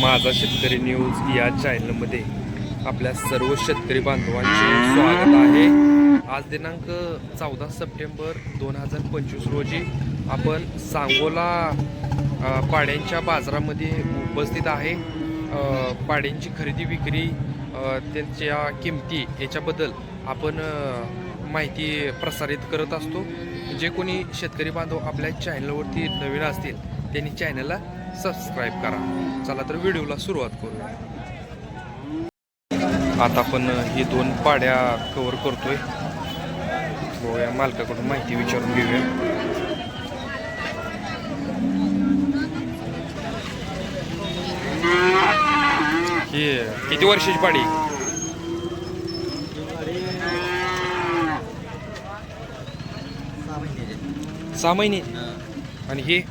माझा शेतकरी न्यूज या चॅनलमध्ये आपल्या सर्व शेतकरी बांधवांचे स्वागत आहे. आज दिनांक चौदा सप्टेंबर दोन हजार पंचवीस रोजी आपण सांगोला पाड्यांच्या बाजारामध्ये उपस्थित आहे. पाड्यांची खरेदी विक्री त्यांच्या किमती याच्याबद्दल आपण माहिती प्रसारित करत असतो. जे कोणी शेतकरी बांधव आपल्या चॅनलवरती नवीन असतील त्यांनी चॅनलला सबस्क्राईब करा. चला तर व्हिडिओला सुरुवात करूया. आता आपण ही दोन पाड्या कव्हर करतोय. बघूया मालकाकडून माहिती विचारून घेऊया. ही किती वर्षाची पाडी? सहा महिने. आणि ही?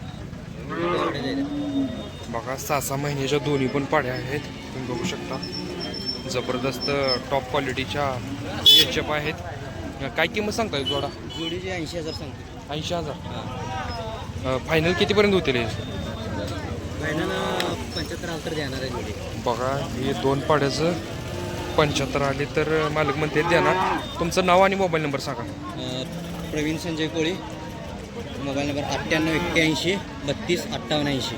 बघा सहा सहा महिन्याच्या दोन्ही पण पाड्या आहेत. तुम्ही बघू शकता. जबरदस्त टॉप क्वालिटीच्या एच एफ आहेत. काय किंमत सांगताय जोडा जोडीचे ऐंशी हजार सांगतो. ऐंशी हजार. फायनल कितीपर्यंत होतील? महिन्यानं पंच्याहत्तर अंतर देणार आहे जोडी बघा हे दोन पाड्याचं पंच्याहत्तर आले तर मालक म्हणते देणार. तुमचं नाव आणि मोबाईल नंबर सांगा. प्रवीण संजय कोळी. मोबाईल नंबर अठ्ठ्याण्णव एक्क्याऐंशी बत्तीस अठ्ठावन्न ऐंशी.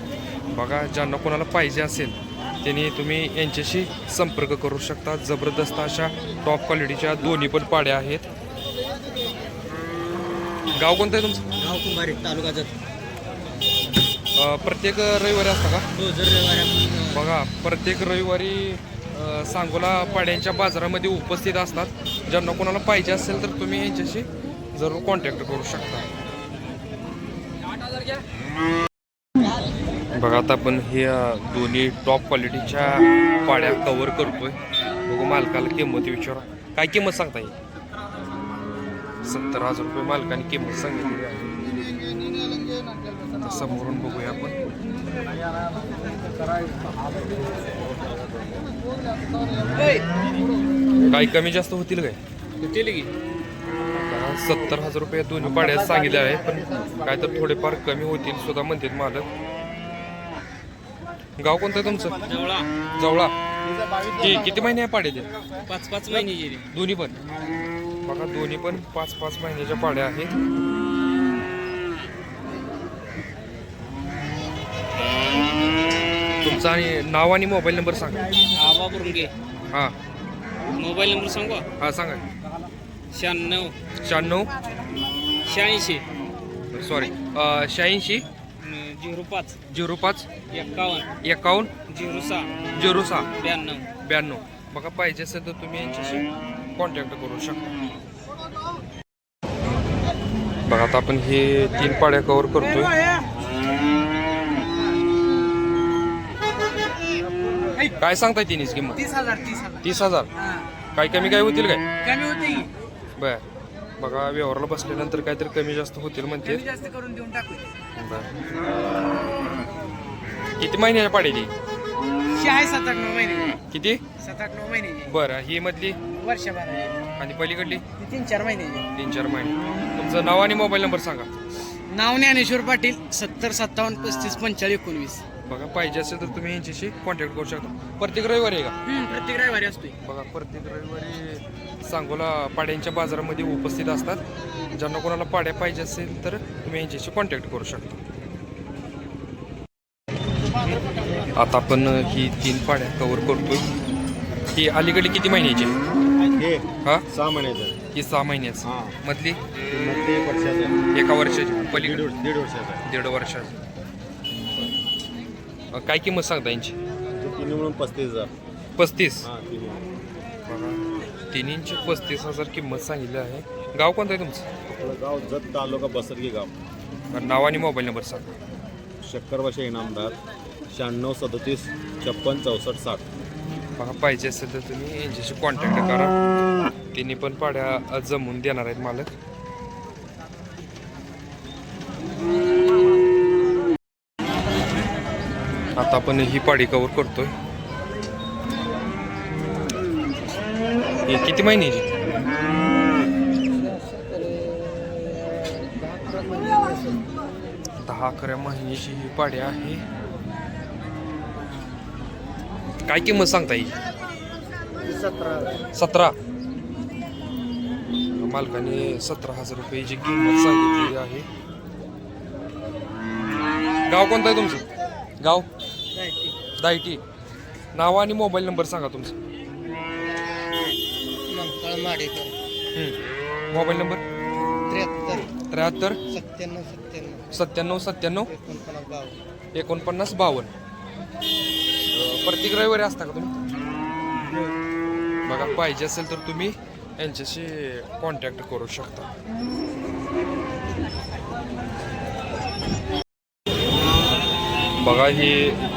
बघा ज्यांना कोणाला पाहिजे असेल त्यांनी तुम्ही यांच्याशी संपर्क करू शकता. जबरदस्त अशा टॉप क्वालिटीच्या दोन्ही पण पाड्या आहेत. गाव कोणतं आहे तुमचं? गाव कुंभारी तालुका जत. अं, प्रत्येक रविवारी असता का? हो जर रविवारी आपण बघा प्रत्येक रविवारी अं, सांगोला पाड्यांच्या बाजारामध्ये उपस्थित असतात. ज्यांना कोणाला पाहिजे असेल तर तुम्ही यांच्याशी जरूर कॉन्टॅक्ट करू शकता. बघा आता आपण हे दोन्ही टॉप क्वालिटीच्या पाड्या कव्हर करतोय. बघू मालकाला किंमत विचारा. काय किंमत सांगता येईल सत्तर हजार रुपये मालकाने किंमत सांगितली आहे. समोरून बघूया आपण. काही कमी जास्त होतील काय? आता सत्तर हजार रुपये दोन्ही पाड्यात सांगितले आहे पण काय तर थोडेफार कमी होतील सुद्धा म्हणतात मालक. गाव कोणतं आहे तुमचं? जवळा. कि किती महिने आहे पाड्याचे? पाच पाच महिने दोन्ही पण. बघा दोन्ही पण पाच पाच महिन्याच्या पाड्या आहेत. तुमचं आणि नाव आणि मोबाईल नंबर सांगा. बुरुंगे. हा. मोबाईल नंबर सांगू? हा सांगा. शहाण्णव. शहाण्णव. शहाऐंशी. सॉरी शहाऐंशी. झिरो पाच. झिरो पाच. एक्कावन्न एकावन्न. झिरो सहा. झिरो सहा. ब्याण्णव. ब्याण्णव. बघा पाहिजे असेल तर तुम्ही यांच्याशी कॉन्टॅक्ट करू शकता. बघा आता आपण हे तीन पाड्या कव्हर करतोय. काय सांगताय तिन्हीच किंमत? तीस हजार तीस हजार. तीस हजार. काय कमी काय होतील काय? कमी होते बर. बघा व्यवहाराला बसल्यानंतर काहीतरी कमी जास्त होतील म्हणते. जास्त करून देऊन टाकू किती महिन्याच्या पाड्याची आहे सात आठ नऊ महिने. किती? सात आठ नऊ महिने. बरं ही मधली? वर्षभर आणि पलीकडली? तीन चार महिने तीन चार महिने. तुमचं नाव आणि मोबाईल नंबर सांगा. नाव ज्ञानेश्वर पाटील सत्तर सत्तावन्न पस्तीस पंचेचाळीस एकोणवीस. बघा पाहिजे असेल तर तुम्ही यांच्याशी कॉन्टॅक्ट करू शकता. प्रत्येक रविवारी आहे का? प्रत्येक रविवारी असतोय. बघा प्रत्येक रविवारी सांगोला पाड्यांच्या बाजारामध्ये उपस्थित असतात. ज्यांना कोणाला पाड्या पाहिजे असेल तर तुम्ही यांच्याशी कॉन्टॅक्ट करू शकता. आता आपण ही तीन पाड्या कव्हर करतोय. ही अलीकडे किती महिन्याची आहे? हे हा? सहा महिन्याचं ही सहा महिन्याची. हा. मधली? मग ते एक वर्षाचं आहे. एका वर्षाची. दीड पलीकडे दीड वर्षाचं आहे. दीड वर्षाची. काय किंमत सांगता यांची? तिन्ही मिळून पस्तीस हजार. पस्तीस? हा तिन्ही. तिन्हींची पस्तीस हजार किंमत सांगितली आहे. गाव कोणतं आहे तुमचं? आपलं गाव जत तालुका बसरगी गाव. नाव आणि मोबाईल नंबर सांगा. शक्करबाशा इनामदार शहाण्णव सदतीस छप्पन चौसष्ट साठ. बघा पाहिजे असेल तर तुम्ही यांच्याशी कॉन्टॅक्ट करा. तिन्ही पण पाड्या अ, जमवून देणार आहेत मालक. आता आपण ही पाडी कव्हर करतोय. ही किती महिन्याची दहा अकरा महिन्याची ही पाडी आहे. काय किंमत सांगता येईल? सतरा. सतरा? मालकाने सतरा हजार रुपयाची किंमत सांगितलेली आहे. गाव कोणतं आहे तुमचं? गाव दायटी नाव आणि मोबाईल नंबर सांगा तुमचा. मंगळ माडेकर. हम्म. Mobile number? त्र्याहत्तर. त्र्याहत्तर. सत्त्याण्णव सत्त्याण्णव. सत्त्याण्णव सत्त्याण्णव. एकोणपन्नास बावन्न. एकोणपन्नास बावन्न. अं, प्रत्येक रविवारी असता का तुम्ही? बघा पाहिजे असेल तर तुम्ही यांच्याशी कॉन्टॅक्ट करू शकता. बघा ही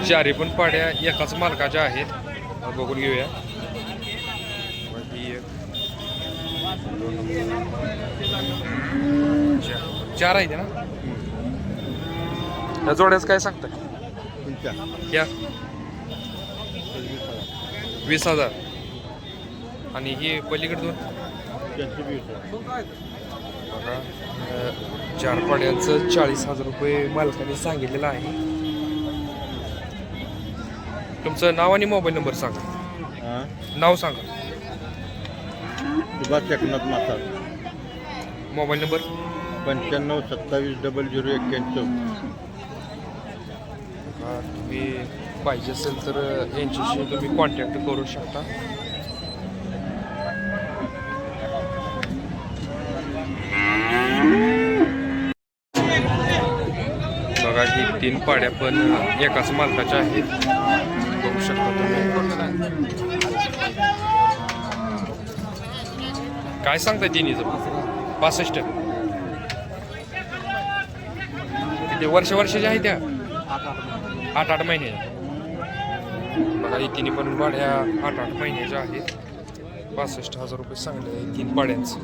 चारी पण पाड्या एकाच मालकाच्या आहेत. बघून घेऊया. चार. चार आहेत ना? या जोड्याच काय सांगताय? या वीस हजार. आणि ही पलीकडे दोन. बघा चार पाड्यांचं चाळीस हजार रुपये मालकाने सांगितलेलं आहे. तुमचं नाव आणि मोबाईल नंबर सांगा. नाव सांगा. सुभाष एकनाथ माता मोबाईल नंबर? पंच्याण्णव सत्तावीस डबल झिरो एक्क्याऐंशी बघा, तुम्ही पाहिजे असेल तर यांच्याशी तुम्ही कॉन्टॅक्ट करू शकता. बघा ही तीन पाड्या पण एकाच मालकाच्या आहेत. काय सांगताय तिन्हीचं पासष्ट किती वर्ष वर्षाच्या आहेत त्या? आठ आठ महिने. बघा ही तिन्ही पण पाड्या आठ आठ महिन्याच्या आहेत पासष्ट हजार रुपये सांगले आहे तीन पाड्यांचं.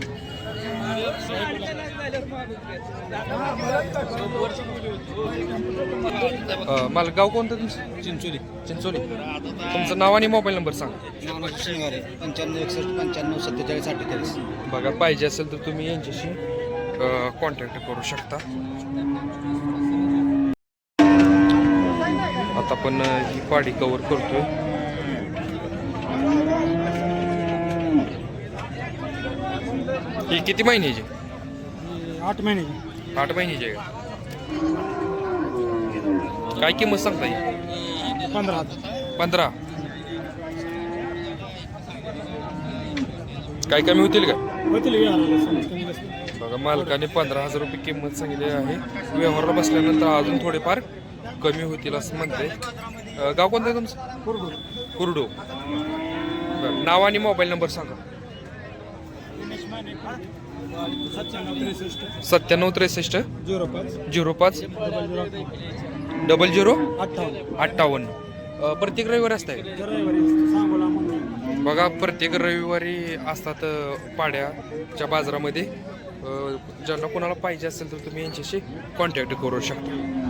मला गाव कोणतं तुमचं? चिंचोली. चिंचोली. तुमचं नाव आणि मोबाईल नंबर सांगा. शनिवारे पंच्याण्णव एकसष्ट पंच्याण्णव सत्तेचाळीस अठ्ठेचाळीस. बघा पाहिजे असेल तर तुम्ही यांच्याशी कॉन्टॅक्ट करू शकता. आता आपण ही पाडी कव्हर करतोय. ही किती महिन्याची? आठ महिने. आठ महिन्याची आहे का? काय किंमत सांगता येईल पंधरा. पंधरा. काय कमी होतील का? बघा मालकाने पंधरा हजार रुपये किंमत सांगितलेली आहे. व्यवहाराला बसल्यानंतर अजून थोडेफार कमी होतील असं म्हणते. अं, गाव कोणतं आहे तुमचं? कुरडू. कुरडू. बरं नाव आणि मोबाईल नंबर सांगा. सत्त्याण्णव त्रेसष्ट. झिरो पाच. झिरो पाच. Double zero. अठ्ठावन्न. प्रत्येक रविवारी असतंय बघा प्रत्येक रविवारी असतात पाड्याच्या बाजारामध्ये. ज्यांना कोणाला पाहिजे असेल तर तुम्ही यांच्याशी कॉन्टॅक्ट करू शकता.